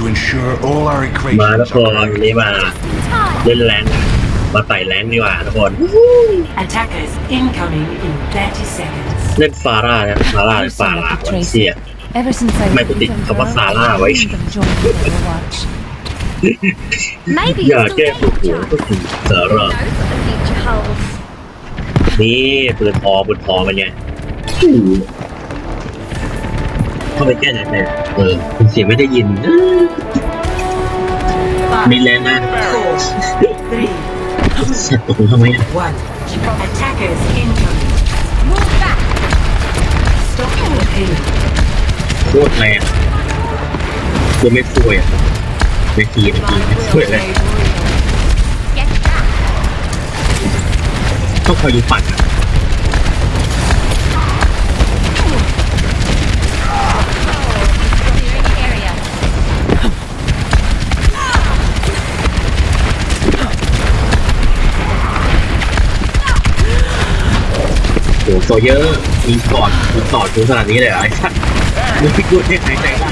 to ensure all our มาทุก equations คน are วัน correct. นี้มา เล่นแรงค์มาไต่แรงค์ดีกว่าทุกคน Attackers incoming in 30 seconds. เล่นฟาร่าเนี่ยฟาร่าฟาร่าวันเสีย Ever since I May was a puti- little kapag girl, sala, I wait. dreamed of joining Overwatch. Maybe อย่า you'll แก้ still ปวด get หัว the ก็คือสาระ knows what the future holds. นี่ปืนทองปืนทองมันไง เข้าไปแก้ไหนไปเออคุณเสียงไม่ได้ยินมีแรงนะ Four, three, สัตว์ตกลงทำไมอะ one. Attackers incoming. Move back. Stop the pain. โคตรแรงตัวไม่ช่วยอะไม่ทีไม่ทีไม่ช่วยเลย Get back. ต้องคอยยิงปัดอะ ซเยอร์มีกอดมีกอดกูขนาดนี้เลยเหรอไอ้สัสมึงพิกูได้หายใจได้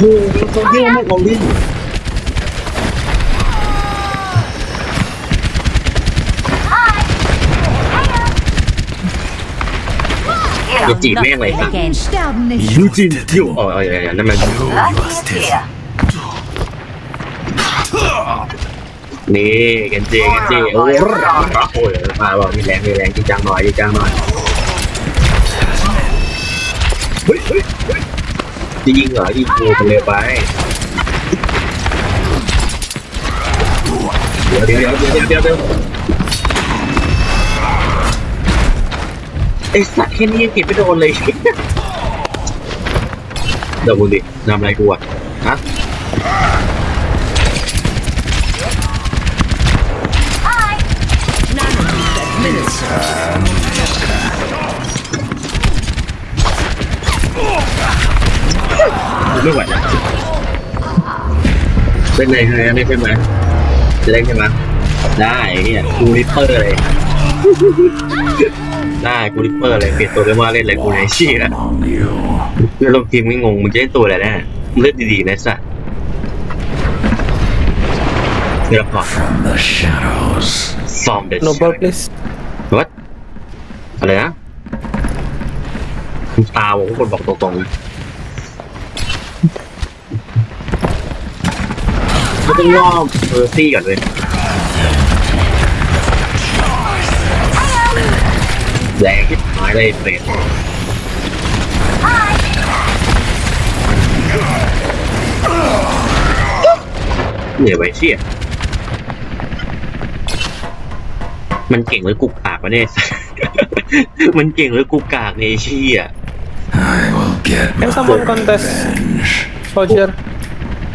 โอ้โหโซเยอร์ไม่ของดิ้นจะจีบแม่งเลยสัส Again. Sterben nicht. ยูจินยูอ๋ออ๋ออย่างนั้นมันนี่กันเจกันเจโอ้ยโอ้ยมาบอกมีแรงมีแรงจริงจังหน่อยจริงจังหน่อยเฮ้ยเฮ้ยเฮ้ยจะยิงเหรอยิงกูไปเลยไปเดี๋ยวเดี๋ยวเดี๋ยวเดี๋ยว ไอ้สัตว์แค่นี้ยังเก็บไม่โดนเลย เดี๋ยวมึงดินำอะไรกูอะฮะไม่ไหวแล้วเป็นไงฮะไม่ใช่ไหมจะเล่นใช่ไหมได้เนี่ยกูริปเปอร์เลย ได้กูริปเปอร์เลยเปลี่ยนตัวไปว่าเล่นอะไรกูไหนชี้แล้ว Among you เพื่อนลงทีมไม่งงมึงจะเล่นตัวอะไรแน่มึงเล่นดีๆนะสัสเดี๋ยวพอ from the shadows. ซอมเด็ด No ball, please. วัดอะไรนะคุณตาผมก็คนบอกตรงๆเลยไม่ต้องย่อเออซี่ก่อนเลย แรงที่หายเลยเปรตเหนื่อยไว้เชี่ยมันเก่งหรือกุกกากวะเนี่ย มันเก่งหรือกุกกากเนี่ยไอ้เชี่ย I will get Can my someone contest revenge. Soldier?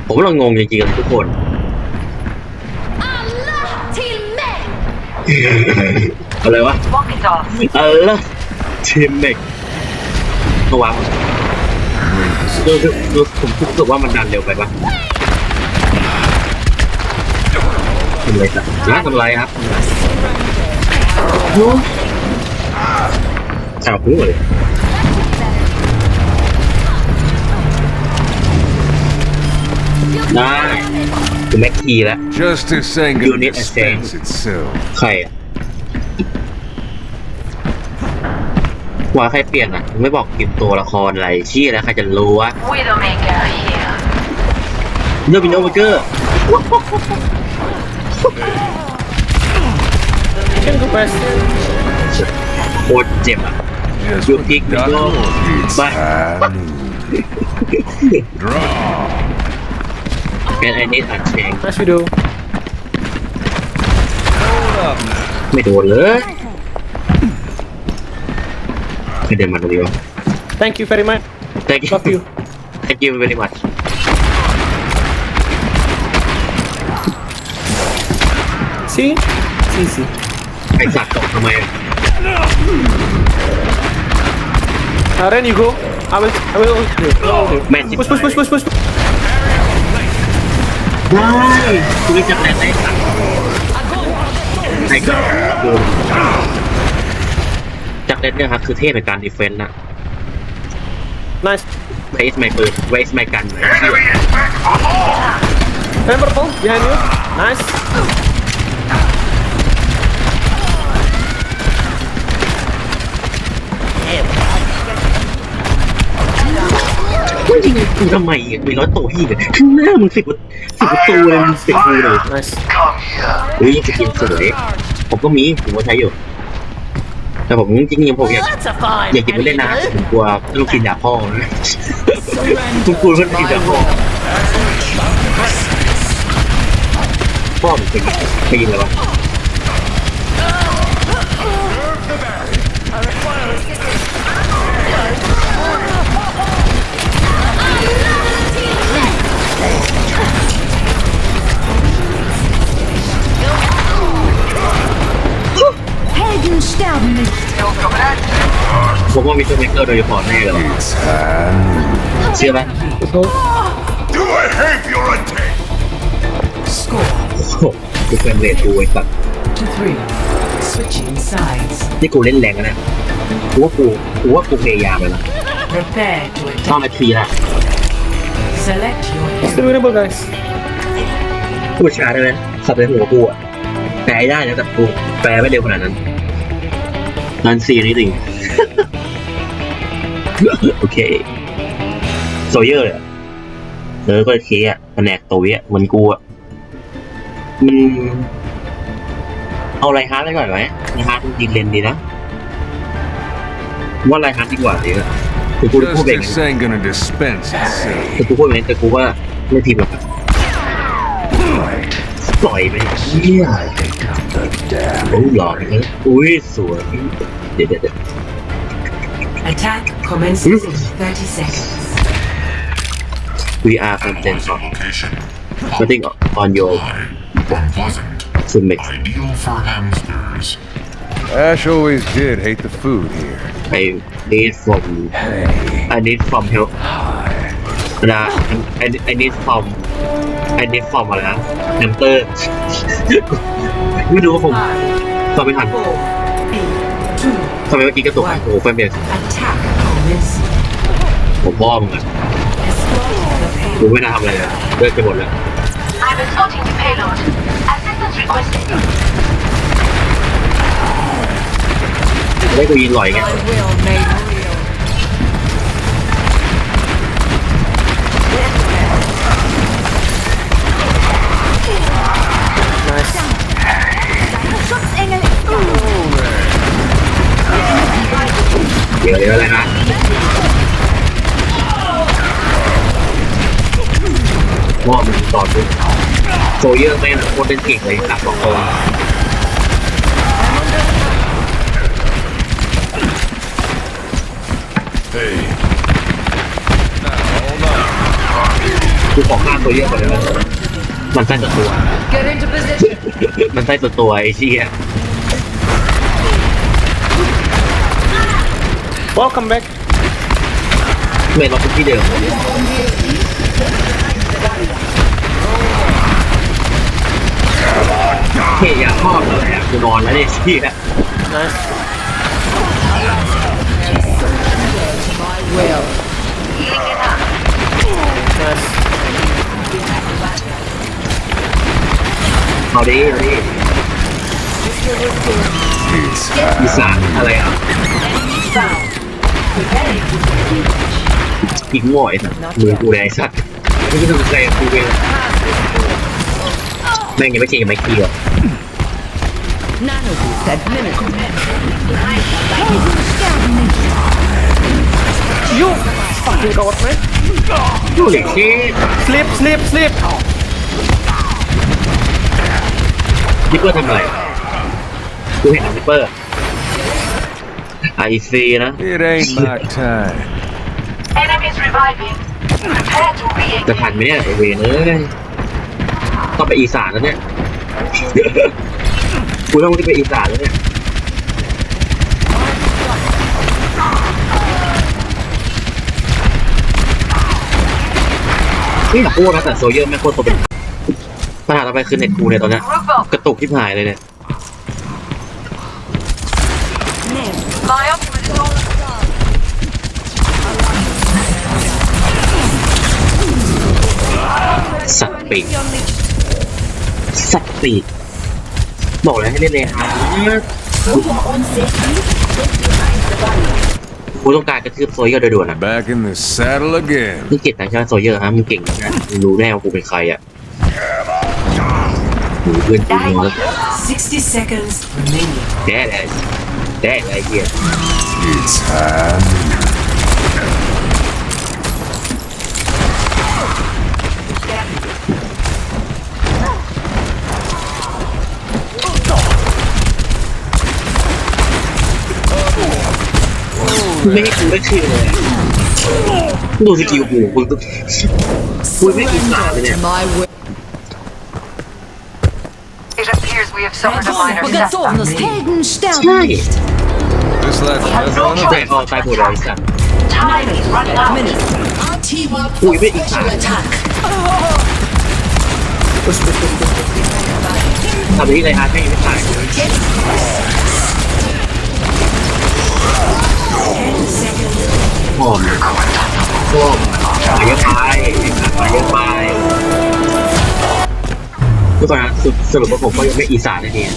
ผมกำลังงงจริงๆเลยทุกคน Allah till men. อะไรวะเออทีมเมกก็วางดูดูดูผมรู้สึกว่ามันดันเร็วไปปะทำอะไรสักนะทำอะไรครับชาวพูดเลยได้คือแม็กคีแล้ว Justice ain't You gonna need a dispense itself. ใครอะ ว่าใครเปลี่ยนอะ ไม่บอกกินตัวละครอะไรชี้แล้วใครจะรู้วะ Widowmaker here. เนอร์บินโอเวอร์เกอร์ Can go past. โคตรเจ็บอะ Just You what pick the me doctor up. ordered. Bye. Salud. Draw. เป็นไอ้นี่อัดแชง Nice video. ไม่โดนเลย ไม่เดินมาตรงนี้วะ Thank you very much. thank you Love you. thank you very much See? See, see. ไอสัตว์ตกทำไมอะ Uh, Ren, you go. I will. I will. ult you. I will ult you. Magic. Push, push, push, push, push. push. ได้คุณไม่ จำได้ไหมครับใช่ครับดูจากเล่นเนี่ยครับคือเทพในการดีเฟนต์นะ Nice. Where is my ปืน Where is my gun Purple, behind you. Nice. มึงยิงกูทำไมอะมีร้อยตัวพี่เนี่ยข้างหน้ามึงสิบกว่าสิบกว่าตัวเลยมึงสิบกูเลย Nice. เฮ้ยจะกินสวยผมก็มีผมก็ใช้อยู่ แต่ผมจริงๆผมอยาก That's a fine อยากกินไม่เล่นนะแต่ผมกลัวลูกกินยาพ่อนะผมกลัวเพื่อนกินยาพ่อพ่อมันเป็นไปยิงอะไรวะ ผมว่ามีตัวเมกเกอร์โดยเฉพาะแน่เลย It's hand. เชื่อไหม Let's go. Do I have your attention? Score โอ้โหกูเฟรมเรทกูไอ้สัตว์ to three. Switching sides. นี่กูเล่นแรงนะเนี่ยกูว่ากูกูว่ากูพยายามเลยนะ Prepare to ต้อง attack. นาทีละ Select your Still hero. winnable, guys. พูดช้าได้ไหมสับในหัวกูอะแปลได้นะแต่กูแปลไม่เร็วขนาดนั้นนันซีนี่จริง โอเคโซเยอร์เลยอะเออก็เคอะแผนกตุยอะเหมันกูอะมันเอาไรฮาร์ดไปก่อนไหมไรฮาร์ดดีเลนดีนะว่าไรฮาร์ดดีกว่าดีนะคือกูพูดเอง Justice ain't gonna dispense itself. คือกูพูดเองแต่กูว่าไม่ผิดหรอกอะปล่อยไปเฮียโอ้หล่อเลยอุ้ยสวยเดี๋ยวเดี๋ยวเดี๋ยว Attack commences in 30 seconds. we are content on location. nothing on your One wasn't to make ideal for hamsters. Ash always did hate the food here. I need from I need from help นะ I I need from I need from อะไรนะ enter ไม่รู้ว่าผม Five, ฟังไม่ทัน four, three, two. ทำไมเมื่อกี้กระตุกโอ้โหแฟนเบส Attack commencing. ผมพ่อมึงอะ Escort the กู payload. ไม่น่าทำอะไรเลยเลิกไปหมดแล้ว I'm escorting the payload. Assistance requested. ได้กูยินลอยไง ดี๋ยวเดี๋ยวอะไรนะพ่อมึงตอนกูโซเยอร์แม่งโคตรเป็นเก่งเลยหลักบอกตัวกูขอฆ่าโซเยอร์ก่อนเลยมันใส่ตัวตัว มันใส่ตัวตัวไอ้เชี่ย Welcome back. เมนเราเป็นที่เดิมเฮียอยากชอบเลยอะกูนอนแล้วเนี่ยเชี่ย Nice. Nice. เอาดิเอาดิ It's อีสานอะไรอะ อีกง่อยสัตว์มือกูแดงสัตว์ไม่ใช่ทำใจกูเองแม่งยังไม่เก่งยังไม่เกี่ยว You fucking coward, man. ดูดิเชี่ย Sleep, sleep, sleep. นิปเปอร์ทำอะไร กูเห็นนิปเปอร์ ไอซีนะ it ain't my time. Enemies reviving. Prepare to จะ re-engage. ทันไหมเนี่ยไอเวนเอ้ยต้องไปอีสานแล้วเนี่ย กูต้องไปอีสานแล้วเนี่ย นี่อยากพูดนะแต่โซเยอร์แม่งโคตรตัวเป็นปัญหาต่อไปคือเน็ตกูเนี่ยตอนเนี้ย Group up. กระตุกที่หายเลยเนี่ย ปีกสัตว์ปีกบอกแล้วให้เล่นเลยฮะกูต้องการกระทืบโซเยอร์โดยด่วนอะ Back in the saddle again. นี่เก่งนะใช่ไหมโซเยอร์ฮะมึงเก่งนะมึงรู้แน่ว่ากูเป็นใครอะหนูเพื่อนกูมึงแล้ว 60 seconds remaining. แด่แด่แด่ไอ้เหี้ย It's time. ไม่ให้กูได้ชื่อเลยอะดูสกิลกูกูต้องกูไม่กินหนาเลยเนี่ย It appears we have suffered a minor setback. Helden sterben Nein. nicht. This last breath on แต่ออกตายหมดเลยไอ้สัตว์ Time is running out. กูยังไม่อีกสามทำไปที่ไรฮาร์ดไม่ยังไม่ตาย หอม พวกหายเยอะไปหายเยอะไปทุกคนนะสรุปว่าผมก็ยังไม่อีสานนะเนี่ย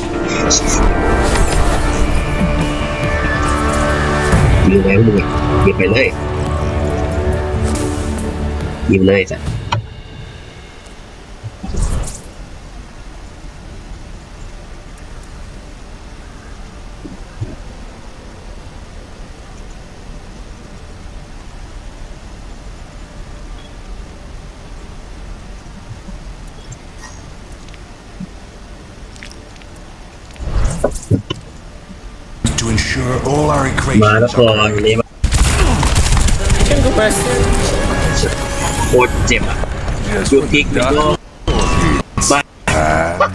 ยิงแล้วมึงยิงไปเลยยิงเลยจ้ะ ensure all our มาแล้ว equations พอ are วันนี้ Can go back. โคตรเจ็บอ่ะ Just ดู put พลิก the มันก็ dot. บ้า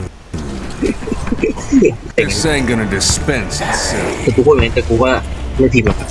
This ain't gonna dispense itself. แต่กูพูดอย่างนี้แต่กูว่าไม่ผิดหรอกอะ